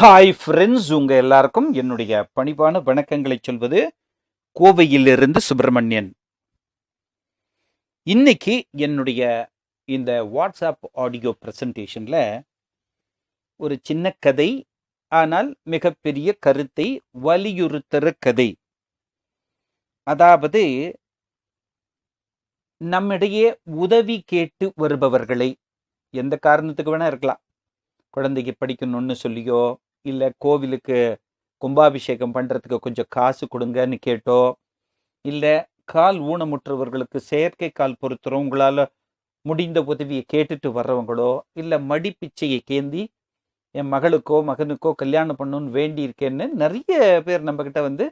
Hi friends உங்க எல்லாருக்கும் என்னுடைய பணிவான வணக்கங்களை சொல்வது கோவையிலிருந்து சுப்பிரமணியன். இன்னைக்கு என்னுடைய இந்த வாட்ஸ்அப் ஆடியோ ப்ரெசன்டேஷனில் ஒரு சின்ன கதை ஆனால் மிகப்பெரிய கருத்தை வலியுறுத்துற கதை. அதாவது நம்மிடையே உதவி கேட்டு வருபவர்களை எந்த காரணத்துக்கு வேணால் இருக்கலாம். குழந்தைக்கு படிக்கணும்னு சொல்லியோ இல்லை கோவிலுக்கு கும்பாபிஷேகம் பண்ணுறதுக்கு கொஞ்சம் காசு கொடுங்கன்னு கேட்டோ இல்லை கால் ஊனமுற்றவர்களுக்கு செயற்கை கால் பொறுத்துறோம் உங்களால் முடிந்த உதவியை கேட்டுட்டு வர்றவங்களோ இல்லை மடிப்பிச்சையை கேந்தி என் மகளுக்கோ மகனுக்கோ கல்யாணம் பண்ணணும்னு வேண்டி இருக்கேன்னு நிறைய பேர் நம்மக்கிட்ட வந்து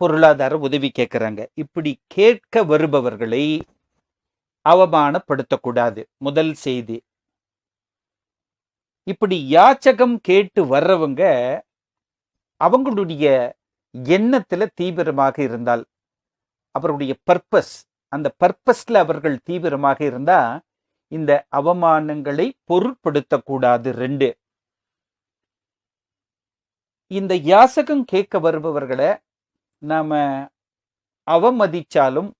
பொருளாதார உதவி கேட்குறாங்க இப்படி கேட்க வருபவர்களை அவமானப்படுத்தக்கூடாது. முதல் செய்தி. இப்படி யாச்சகம் கேட்டு வர்றவங்க அவங்களுடைய எண்ணத்துல தீவிரமாக இருந்தால் அவருடைய பர்பஸ் அந்த பர்பஸ்ல அவர்கள் தீவிரமாக இருந்தா இந்த அவமானங்களை பொருட்படுத்தக்கூடாது ரெண்டு. இந்த யாசகம் கேட்க வருபவர்களை நாம அவமதிச்சாலும்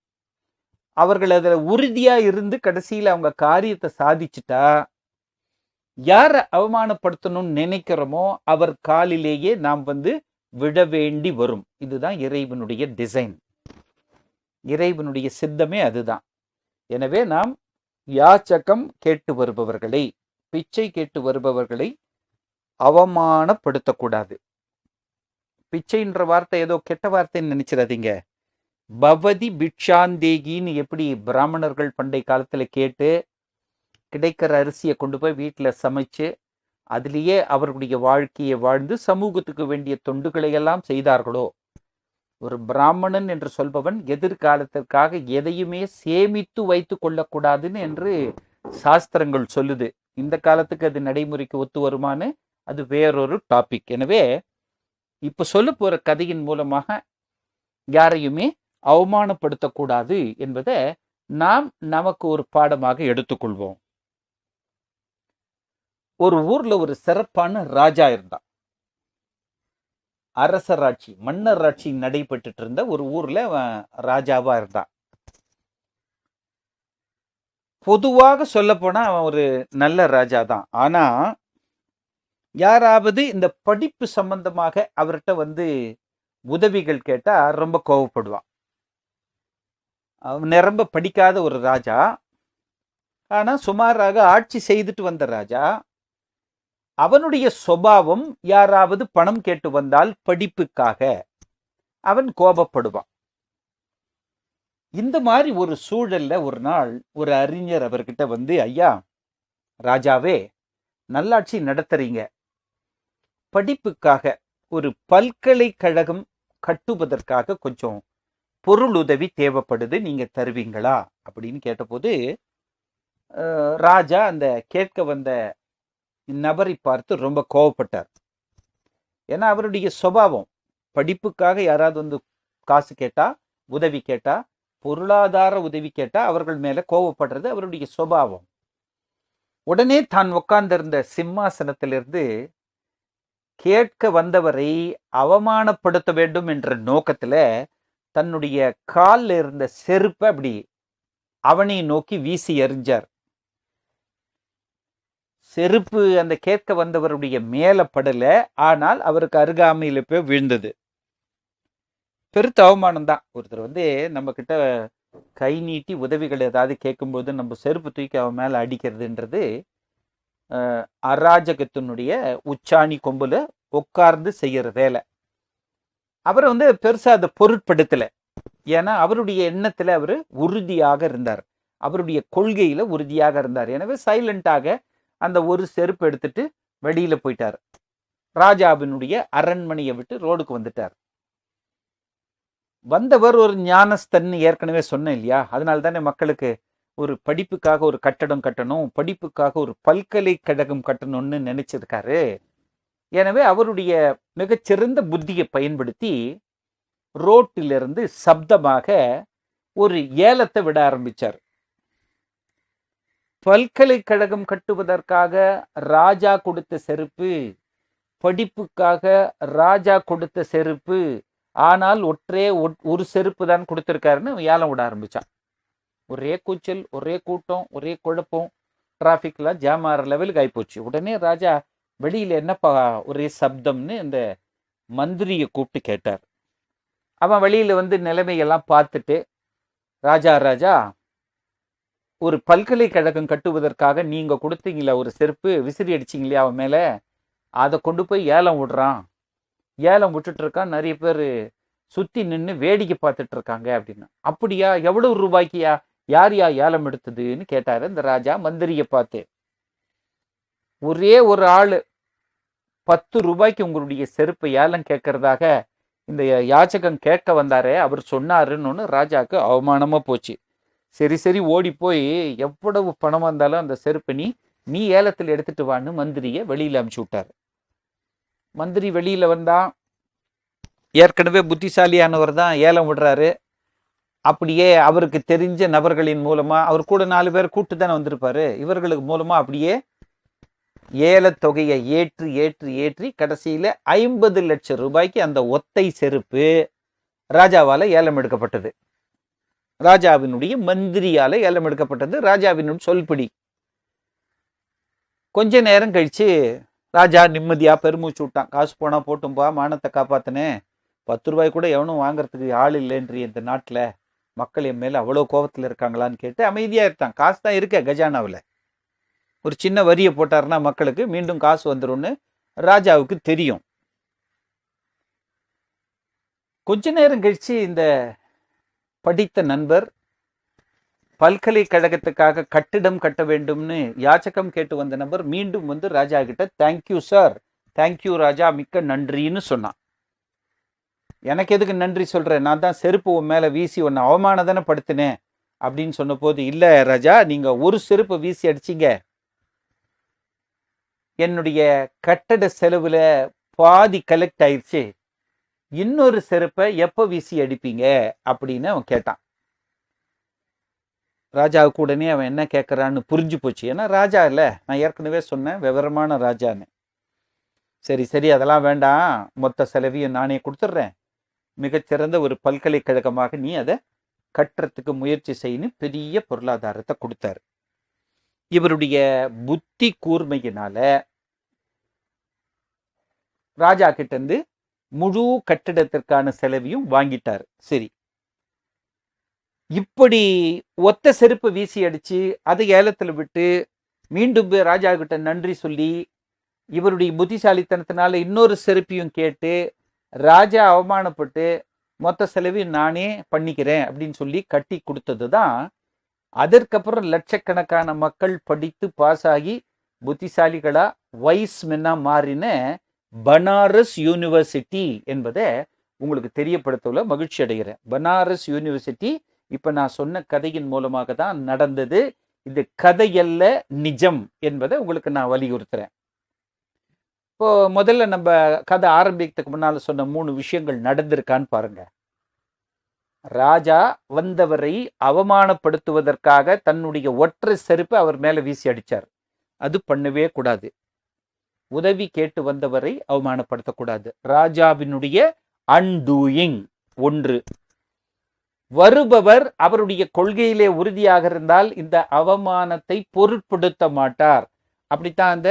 அவர்கள் அதில் உறுதியா இருந்து கடைசியில் அவங்க காரியத்தை சாதிச்சுட்டா யாரை அவமானப்படுத்தணும்னு நினைக்கிறோமோ அவர் காலிலேயே நாம் வந்து விட வேண்டி வரும். இதுதான் இறைவனுடைய டிசைன் இறைவனுடைய சித்தமே அதுதான். எனவே நாம் யாச்சகம் கேட்டு வருபவர்களை பிச்சை கேட்டு வருபவர்களை அவமானப்படுத்தக்கூடாது. பிச்சைன்ற வார்த்தை ஏதோ கெட்ட வார்த்தைன்னு நினைச்சிடாதீங்க. பவதி பிக்ஷாந்தேகின்னு எப்படி பிராமணர்கள் பண்டை காலத்துல கேட்டு கிடைக்கிற அரிசியை கொண்டு போய் வீட்டில் சமைச்சு அதிலேயே அவர்களுடைய வாழ்க்கையை வாழ்ந்து சமூகத்துக்கு வேண்டிய தொண்டுகளை எல்லாம் செய்தார்களோ? ஒரு பிராமணன் என்று சொல்பவன் எதிர்காலத்திற்காக எதையுமே சேமித்து வைத்து கொள்ளக்கூடாதுன்னு என்று சாஸ்திரங்கள் சொல்லுது. இந்த காலத்துக்கு அது நடைமுறைக்கு ஒத்து வருமானு அது வேறொரு டாபிக் எனவே இப்ப சொல்ல போற கதையின் மூலமாக யாரையுமே அவமானப்படுத்தக்கூடாது என்பதை நாம் நமக்கு ஒரு பாடமாக எடுத்துக்கொள்வோம். ஒரு ஊர்ல ஒரு சிறப்பான ராஜா இருந்தான். அரசராட்சி மன்னராட்சி நடைபெற்றுட்டு இருந்த ஒரு ஊர்ல அவன் ராஜாவா இருந்தான். பொதுவாக சொல்ல போனா அவன் ஒரு நல்ல ராஜா தான் ஆனா யாராவது இந்த படிப்பு சம்பந்தமாக அவர்கிட்ட வந்து உதவிகள் கேட்டா ரொம்ப கோவப்படுவான். அவன் நிரம்ப படிக்காத ஒரு ராஜா. ஆனா சுமாராக ஆட்சி செய்துட்டு வந்த ராஜா அவனுடைய சுபாவம் யாராவது பணம் கேட்டு வந்தால் படிப்புக்காக. அவன் கோபப்படுவான். இந்த மாதிரி ஒரு சூழல்ல ஒரு நாள் ஒரு அறிஞர் அவர்கிட்ட வந்து ஐயா ராஜாவே நல்லாட்சி நடத்துறீங்க. படிப்புக்காக ஒரு பல்கலைக்கழகம் கட்டுவதற்காக கொஞ்சம் பொருள் உதவி தேவைப்படுது நீங்க தருவீங்களா? அப்படின்னு கேட்டபோது ராஜா அந்த கேட்க வந்த இந்நபரை பார்த்து ரொம்ப கோவப்பட்டார். ஏன்னா அவருடைய சுபாவம் படிப்புக்காக யாராவது வந்து காசு கேட்டா உதவி கேட்டா பொருளாதார உதவி கேட்டா அவர்கள் மேல கோவப்படுறது அவருடைய சுபாவம். உடனே தான் உட்கார்ந்திருந்த சிம்மாசனத்திலிருந்து கேட்க வந்தவரை அவமானப்படுத்த வேண்டும் என்ற நோக்கத்துல தன்னுடைய காலில் இருந்த செருப்பை அப்படி அவனை நோக்கி வீசி எறிஞ்சார். செருப்பு அந்த கேட்க வந்தவருடைய மேல படல ஆனால் அவருக்கு அருகாமையில போய் விழுந்தது. பெருத்த அவமானம் தான். ஒருத்தர் வந்து நம்ம கிட்ட கை நீட்டி உதவிகள் ஏதாவது கேட்கும்போது நம்ம செருப்பு தூக்கி அவன் மேலே அடிக்கிறதுன்றது அராஜகத்தினுடைய உச்சாணி கொம்புல உட்கார்ந்து செய்யற வேலை. அவரை வந்து பெருசாக அதை பொருட்படுத்தலை. ஏன்னா அவருடைய எண்ணத்தில் அவர் உறுதியாக இருந்தார். அவருடைய கொள்கையில் உறுதியாக இருந்தார். எனவே சைலண்ட்டாக அந்த ஒரு செருப்பு எடுத்துட்டு வெளியில போயிட்டார். ராஜாவினுடைய அரண்மனையை விட்டு ரோடுக்கு வந்துட்டார். வந்தவர் ஒரு ஞானஸ்தன் ஏற்கனவே சொன்னேன் இல்லையா? அதனால தானே மக்களுக்கு ஒரு படிப்புக்காக ஒரு கட்டடம் கட்டணும் படிப்புக்காக ஒரு பல்கலைக்கழகம் கட்டணும்னு நினைச்சிருக்காரு. எனவே அவருடைய மிகச்சிறந்த புத்தியை பயன்படுத்தி ரோட்டிலிருந்து சப்தமாக ஒரு ஏலத்தை விட ஆரம்பிச்சார். பல்கலைக்கழகம் கட்டுவதற்காக ராஜா கொடுத்த செருப்பு படிப்புக்காக ராஜா கொடுத்த செருப்பு. ஆனால் ஒற்றே ஒட்- ஒரு செருப்பு தான் கொடுத்துருக்காருன்னு ஏலம் விட ஆரம்பித்தான் ஒரே கூச்சல் ஒரே கூட்டம் ஒரே குழப்பம் டிராஃபிக்லாம் ஜாம் ஆகிற லெவலுக்கு ஆகிப்போச்சு உடனே ராஜா வெளியில் என்னப்பா ஒரே சப்தம்னு இந்த மந்திரியை கூப்பிட்டு கேட்டார். அவன் வெளியில் வந்து நிலைமையெல்லாம் பார்த்துட்டு ராஜா ராஜா ஒரு பல்கலைக்கழகம் கட்டுவதற்காக நீங்கள் கொடுத்தீங்களே ஒரு செருப்பு விசிறி அடிச்சிங்களே அவன் மேலே? அதை கொண்டு போய் ஏலம் விடுறான். ஏலம் விட்டுட்ருக்கான் நிறைய பேர் சுற்றி நின்று வேடிக்கை பார்த்துட்டு இருக்காங்க அப்படின்னு. அப்படியா? எவ்வளவு ரூபாய்க்கியா? யார் யா ஏலம் எடுத்ததுன்னு கேட்டார் இந்த ராஜா மந்திரியை பார்த்து. ஒரே ஒரு ஆள். பத்து ரூபாய்க்கு உங்களுடைய செருப்பு ஏலம் கேட்கறதாக இந்த யாச்சகம் கேட்க வந்தாரே அவர் சொன்னாருன்னு ஒன்று ராஜாவுக்கு அவமானமாக போச்சு. சரி சரி ஓடி போய் எவ்வளவு பணம் வந்தாலும் அந்த செருப்பை நீ நீ ஏலத்தில் எடுத்துட்டு வான்னு மந்திரியை வெளியில் அனுப்பிச்சு விட்டாரு. மந்திரி வெளியில் வந்தால் ஏற்கனவே புத்திசாலியானவர் தான் ஏலம் விடுறாரு. அப்படியே அவருக்கு தெரிஞ்ச நபர்களின் மூலமாக அவர் கூட நாலு பேர் கூட்டு தானே வந்திருப்பாரு. இவர்களுக்கு மூலமாக அப்படியே ஏலத்தொகையை ஏற்று ஏற்றி ஏற்றி ஏற்றி ஐம்பது லட்சம் ரூபாய்க்கு அந்த ஒத்தை செருப்பு ராஜாவால் ஏலம் எடுக்கப்பட்டது. ராஜாவினுடைய மந்திரியால ஏலம் எடுக்கப்பட்டது ராஜாவினுடைய சொல்படி. கொஞ்ச நேரம் கழிச்சு ராஜா நிம்மதியா பெருமூச்சு விட்டான். காசு போனா போட்டும்பா மானத்தை காப்பாத்தினேன் பத்து ரூபாய் கூட எவனும் வாங்குறதுக்கு ஆள் இல்லைன்றி இந்த நாட்டுல. மக்கள் என் மேல அவ்வளோ கோபத்தில் இருக்காங்களான்னு கேட்டு அமைதியா இருந்தான். காசு தான் இருக்க கஜானாவில். ஒரு சின்ன வரியை போட்டாருன்னா மக்களுக்கு மீண்டும் காசு வந்துரும்னு ராஜாவுக்கு தெரியும். கொஞ்ச நேரம் கழிச்சு இந்த படித்த நண்பர் பல்கலைக்கழகத்துக்காக கட்டிடம் கட்ட வேண்டும்னு யாச்சகம் கேட்டு வந்த நபர் மீண்டும் வந்து ராஜா கிட்ட தேங்க்யூ சார் தேங்க்யூ ராஜா. மிக்க நன்றின்னு சொன்னான். எனக்கு எதுக்கு நன்றி சொல்கிறேன் நான் தான் செருப்பு உன் மேலே வீசி உன்னை அவமானதானே படுத்தினேன்? அப்படின்னு சொன்னபோது இல்லை ராஜா நீங்கள் ஒரு செருப்பு வீசி அடிச்சீங்க. என்னுடைய கட்டட செலவில் பாதி கலெக்ட் ஆயிடுச்சு இன்னொரு செருப்பை எப்போ வீசி அடிப்பீங்க? அப்படின்னு அவன் கேட்டான். ராஜாவுக்கு உடனே அவன் என்ன கேட்குறான்னு புரிஞ்சு போச்சு. ஏன்னா ராஜா இல்லை. நான் ஏற்கனவே சொன்னேன் விவரமான ராஜான்னு. சரி சரி அதெல்லாம் வேண்டாம். மொத்த செலவையும் நானே கொடுத்துட்றேன். மிகச்சிறந்த ஒரு பல்கலைக்கழகமாக நீ அதை கட்டுறதுக்கு முயற்சி செய்யணும் பெரிய பொருளாதாரத்தை கொடுத்தாரு. இவருடைய புத்தி கூர்மையினால ராஜா கிட்ட இருந்து முழு கட்டிடத்திற்கான செலவையும் வாங்கிட்டார். சரி. இப்படி ஒத்த செருப்பு வீசி அடிச்சு அதை ஏலத்தில் விட்டு மீண்டும் ராஜா கிட்ட நன்றி சொல்லி இவருடைய புத்திசாலித்தனத்தினால இன்னொரு செருப்பையும் கேட்டு ராஜா அவமானப்பட்டு மொத்த செலவையும் நானே பண்ணிக்கிறேன் அப்படின்னு சொல்லி கட்டி கொடுத்தது தான் அதற்கப்புறம் லட்சக்கணக்கான மக்கள் படித்து பாஸ் ஆகி புத்திசாலிகளாக வைஸ் மென்னாக மாறின பனாரஸ் யூனிவர்சிட்டி என்பதை உங்களுக்கு தெரியப்படுத்தல மகிழ்ச்சி அடைகிறேன். பனாரஸ் யூனிவர்சிட்டி இப்போ நான் சொன்ன கதையின் மூலமாக தான் நடந்தது. இது கதையல்ல நிஜம் என்பதை உங்களுக்கு நான் வலியுறுத்துறேன். இப்போ முதல்ல நம்ம கதை ஆரம்பிக்கிறதுக்கு முன்னால் சொன்ன மூணு விஷயங்கள் நடந்திருக்கான்னு பாருங்க. ராஜா வந்தவரை அவமானப்படுத்துவதற்காக தன்னுடைய ஒற்றை செருப்பை அவர் மேலே வீசி அடிச்சார். அது பண்ணவே கூடாது. உதவி கேட்டு வந்தவரை அவமானப்படுத்தக்கூடாது. ராஜாவினுடைய அன்டூயிங் ஒன்று. வருபவர் அவருடைய கொள்கையிலே உறுதியாக இருந்தால் இந்த அவமானத்தை பொருட்படுத்த மாட்டார். அப்படித்தான் அந்த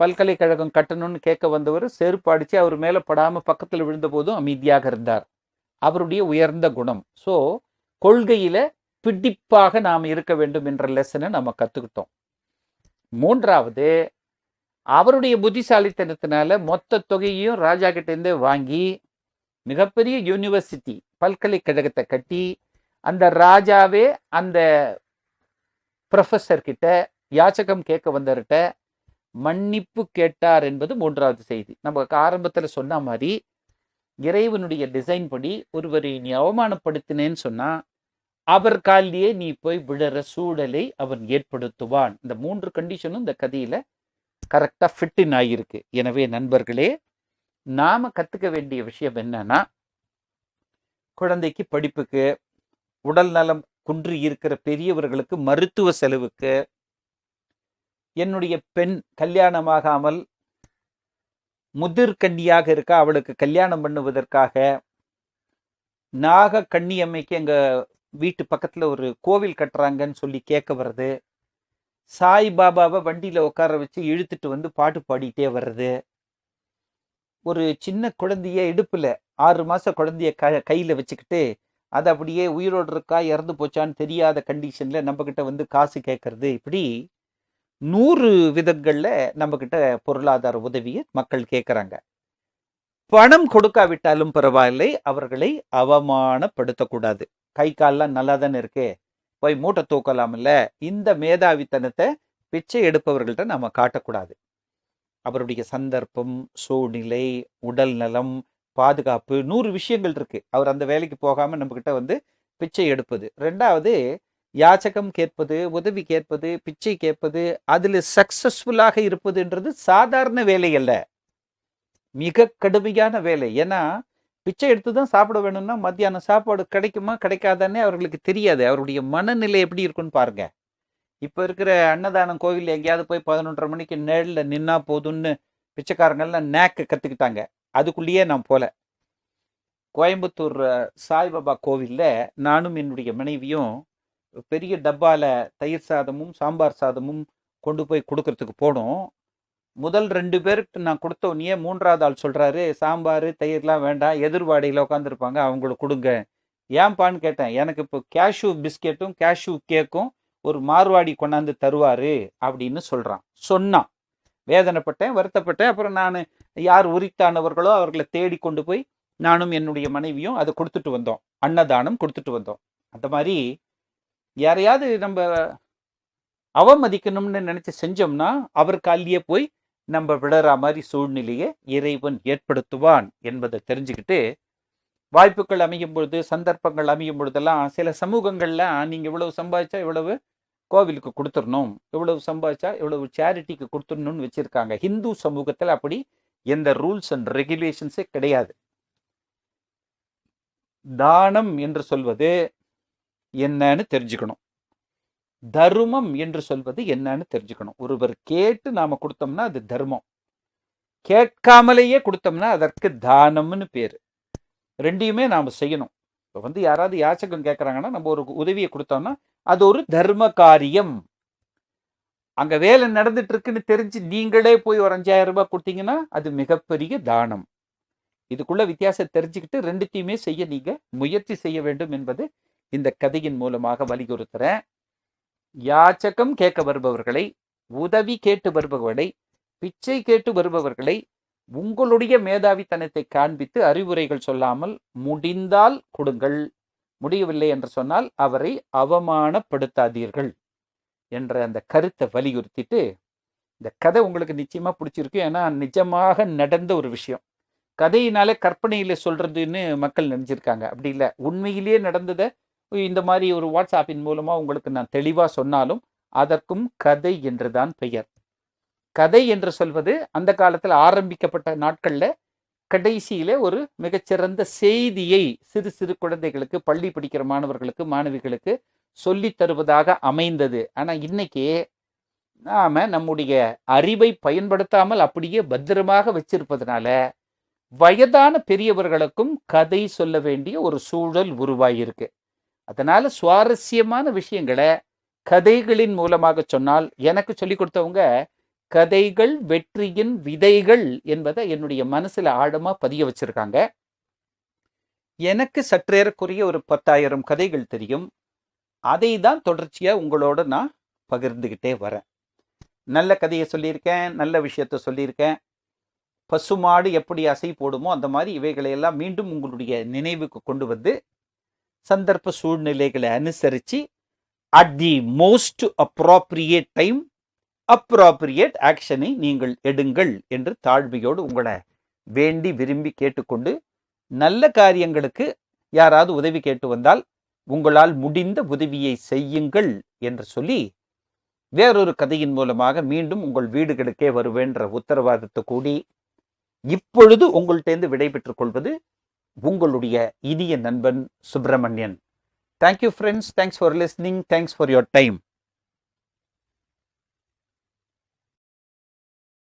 பல்கலைக்கழகம் கட்டணும்னு கேட்க வந்தவர் செருப்பு அவர் மேலே படாமல் பக்கத்தில் விழுந்த போதும் அமைதியாக இருந்தார். அவருடைய உயர்ந்த குணம். ஸோ கொள்கையில் பிடிப்பாக நாம் இருக்க வேண்டும் என்ற லெசனை நம்ம கற்றுக்கிட்டோம் மூன்றாவது அவருடைய புத்திசாலித்தனத்தினால மொத்த தொகையையும் ராஜா கிட்டேருந்து வாங்கி மிகப்பெரிய யூனிவர்சிட்டி பல்கலைக்கழகத்தை கட்டி அந்த ராஜாவே அந்த ப்ரொஃபஸர் கிட்ட யாச்சகம் கேட்க வந்தவர்கிட்ட மன்னிப்பு கேட்டார் என்பது மூன்றாவது செய்தி. நம்ம ஆரம்பத்தில் சொன்ன மாதிரி இறைவனுடைய டிசைன் படி ஒருவரை நீ அவமானப்படுத்தினேன்னு சொன்னா அவர் காலிலேயே நீ போய் விழற சூழலை அவன் ஏற்படுத்துவான். இந்த மூன்று கண்டிஷனும் இந்த கதையில கரெக்டாக ஃபிட்டின் ஆகியிருக்கு எனவே நண்பர்களே நாம் கற்றுக்க வேண்டிய விஷயம் என்னன்னா குழந்தைக்கு படிப்புக்கு உடல் நலம் குன்றி இருக்கிற பெரியவர்களுக்கு மருத்துவ செலவுக்கு என்னுடைய பெண் கல்யாணமாகாமல் முதிர் கன்னியாக இருக்கா அவளுக்கு கல்யாணம் பண்ணுவதற்காக நாக கண்ணி அம்மைக்கு எங்கள் வீட்டு பக்கத்தில் ஒரு கோவில் கட்டுறாங்கன்னு சொல்லி கேட்க வர்றது சாய் பாபாவை வண்டியில் உட்கார வச்சு இழுத்துட்டு வந்து பாட்டு பாடிட்டே வர்றது. ஒரு சின்ன குழந்தைய இடுப்பில் ஆறு மாத குழந்தைய க கையில் வச்சுக்கிட்டு அது அப்படியே உயிரோடு இருக்கா இறந்து போச்சான்னு தெரியாத கண்டிஷன்ல நம்ம கிட்ட வந்து காசு கேட்கறது இப்படி நூறு விதங்களில் நம்ம பொருளாதார உதவியை மக்கள் கேட்குறாங்க பணம் கொடுக்காவிட்டாலும் பரவாயில்லை அவர்களை அவமானப்படுத்தக்கூடாது. கை கால்லாம் நல்லா தானே இருக்கு? போய் மூட்டை தூக்கலாம்ல இந்த மேதாவித்தனத்தை பிச்சை எடுப்பவர்கள்ட்ட நம்ம காட்டக்கூடாது. அவருடைய சந்தர்ப்பம் சூழ்நிலை உடல் நலம் பாதுகாப்பு நூறு விஷயங்கள் இருக்கு. அவர் அந்த வேலைக்கு போகாம நம்மக்கிட்ட வந்து பிச்சை எடுப்பது. ரெண்டாவது யாச்சகம் கேட்பது உதவி கேட்பது பிச்சை கேட்பது அதில் சக்சஸ்ஃபுல்லாக இருப்பதுன்றது சாதாரண வேலை அல்ல. மிக கடுமையான வேலை. ஏன்னா பிச்சை எடுத்து தான் சாப்பிட வேணும்னா மத்தியானம் சாப்பாடு கிடைக்குமா கிடைக்காதானே அவர்களுக்கு தெரியாது. அவருடைய மனநிலை எப்படி இருக்குன்னு பாருங்க. இப்போ இருக்கிற அன்னதானம் கோவில் எங்கேயாவது போய் பதினொன்றரை மணிக்கு நிழலில் நின்னா போதும்னு பிச்சைக்காரங்கள்லாம் நேக்க கற்றுக்கிட்டாங்க அதுக்குள்ளேயே நான் போல. கோயம்புத்தூர் சாய்பாபா கோவிலில் நானும் என்னுடைய மனைவியும் பெரிய டப்பாவில் தயிர் சாதமும் சாம்பார் சாதமும் கொண்டு போய் கொடுக்கறதுக்கு போனோம். முதல் ரெண்டு பேருக்கு நான் கொடுத்த உடனே மூன்றாவது ஆள் சொல்கிறாரு சாம்பார் தயிர்லாம் வேண்டாம் எதிர்வாடையில் உட்காந்துருப்பாங்க அவங்களுக்கு கொடுங்க. ஏன்பான்னு கேட்டேன். எனக்கு இப்போ கேஷ்யூ பிஸ்கெட்டும் கேஷ்யூ கேக்கும் ஒரு மார்வாடி கொண்டாந்து தருவார் அப்படின்னு சொல்கிறான் சொன்னான். வேதனைப்பட்டேன் வருத்தப்பட்டேன். அப்புறம் நான் யார் உரித்தானவர்களோ அவர்களை தேடி கொண்டு போய் நானும் என்னுடைய மனைவியும் அதை கொடுத்துட்டு வந்தோம். அன்னதானம் கொடுத்துட்டு வந்தோம். அந்த மாதிரி யாரையாவது நம்ம அவமதிக்கணும்னு நினச்சி செஞ்சோம்னா அவர் காலியே போய் நம்ம விடற மாதிரி சூழ்நிலையை இறைவன் ஏற்படுத்துவான் என்பதை தெரிஞ்சுக்கிட்டு வாய்ப்புகள் அமையும் பொழுது சந்தர்ப்பங்கள் அமையும் பொழுதெல்லாம் சில சமூகங்கள்ல நீங்க இவ்வளவு சம்பாதிச்சா இவ்வளவு கோவிலுக்கு கொடுத்துடணும் இவ்வளவு சம்பாதிச்சா இவ்வளவு சேரிட்டிக்கு கொடுத்துடணும்னு வச்சிருக்காங்க. ஹிந்து சமூகத்தில் அப்படி எந்த ரூல்ஸ் அண்ட் ரெகுலேஷன்ஸே கிடையாது. தானம் என்று சொல்வது என்னன்னு தெரிஞ்சுக்கணும். தர்மம் என்று சொல்வது என்னன்னு தெரிஞ்சுக்கணும். ஒருவர் கேட்டு நாம கொடுத்தோம்னா அது தர்மம். கேட்காமலேயே கொடுத்தோம்னா அதற்கு தானம்னு பேரு. ரெண்டையுமே நாம செய்யணும். இப்போ வந்து யாராவது யாச்சகம் கேட்குறாங்கன்னா நம்ம ஒரு உதவியை கொடுத்தோம்னா அது ஒரு தர்ம காரியம். அங்க வேலை நடந்துட்டு இருக்குன்னு தெரிஞ்சு நீங்களே போய் ஒரு அஞ்சாயிரம் ரூபாய் கொடுத்தீங்கன்னா அது மிகப்பெரிய தானம். இதுக்குள்ள வித்தியாசம் தெரிஞ்சுக்கிட்டு ரெண்டுத்தையுமே செய்ய நீங்க முயற்சி செய்ய வேண்டும் என்பது இந்த கதையின் மூலமாக வலியுறுத்துறேன். யாச்சகம் கேட்க வருபவர்களை உதவி கேட்டு வருபவர்களை பிச்சை கேட்டு வருபவர்களை உங்களுடைய மேதாவித்தனத்தை காண்பித்து அறிவுரைகள் சொல்லாமல் முடிந்தால் கொடுங்கள். முடியவில்லை என்று சொன்னால் அவரை அவமானப்படுத்தாதீர்கள் என்ற அந்த கருத்தை வலியுறுத்திட்டு இந்த கதை உங்களுக்கு நிச்சயமா பிடிச்சிருக்கு. ஏன்னா நிஜமாக நடந்த ஒரு விஷயம். கதையினாலே கற்பனையில சொல்றதுன்னு மக்கள் நினைச்சிருக்காங்க. அப்படி இல்லை. உண்மையிலேயே நடந்ததை இந்த மாதிரி ஒரு வாட்ஸ்ஆப்பின் மூலமாக உங்களுக்கு நான் தெளிவாக சொன்னாலும் அதற்கும் கதை என்றுதான் பெயர். கதை என்று சொல்வது அந்த காலத்தில் ஆரம்பிக்கப்பட்ட நாட்களில் கடைசியில் ஒரு மிகச்சிறந்த செய்தியை சிறு சிறு குழந்தைகளுக்கு பள்ளி படிக்கிற மாணவர்களுக்கு மாணவிகளுக்கு சொல்லித் தருவதாக அமைந்தது. ஆனால் இன்னைக்கு நாம் நம்முடைய அறிவை பயன்படுத்தாமல் அப்படியே பத்திரமாக வச்சிருப்பதனால வயதான பெரியவர்களுக்கும் கதை சொல்ல வேண்டிய ஒரு சூழல் உருவாகியிருக்கு அதனால சுவாரஸ்யமான விஷயங்களை கதைகளின் மூலமாக சொன்னால் எனக்கு சொல்லி கொடுத்தவங்க கதைகள் வெற்றியின் விதைகள் என்பதை என்னுடைய மனசுல ஆழமா பதிய வச்சிருக்காங்க. எனக்கு சற்றேறக்குரிய ஒரு பத்தாயிரம் கதைகள் தெரியும். அதை தான் தொடர்ச்சியா உங்களோட நான் பகிர்ந்துக்கிட்டே வரேன். நல்ல கதையை சொல்லியிருக்கேன் நல்ல விஷயத்த சொல்லியிருக்கேன். பசுமாடு எப்படி அசை போடுமோ அந்த மாதிரி இவைகளை எல்லாம் மீண்டும் உங்களுடைய நினைவுக்கு கொண்டு வந்து சந்தர்ப்ப சூழ்நிலைகளை அனுசரித்து at the most appropriate time appropriate ஆக்ஷனை நீங்கள் எடுங்கள் என்று தாழ்மையோடு உங்களை வேண்டி விரும்பி கேட்டுக்கொண்டு நல்ல காரியங்களுக்கு யாராவது உதவி கேட்டு வந்தால் உங்களால் முடிந்த உதவியை செய்யுங்கள் என்று சொல்லி வேறொரு கதையின் மூலமாக மீண்டும் உங்கள் வீடுகளுக்கே வருவேன்ற உத்தரவாதத்தை கூடி இப்பொழுது உங்கள்கிட்டேருந்து விடைபெற்றுக் கொள்வது உங்களுடைய இனிய நண்பன் Subramanian. Thank you friends thanks for listening thanks for your time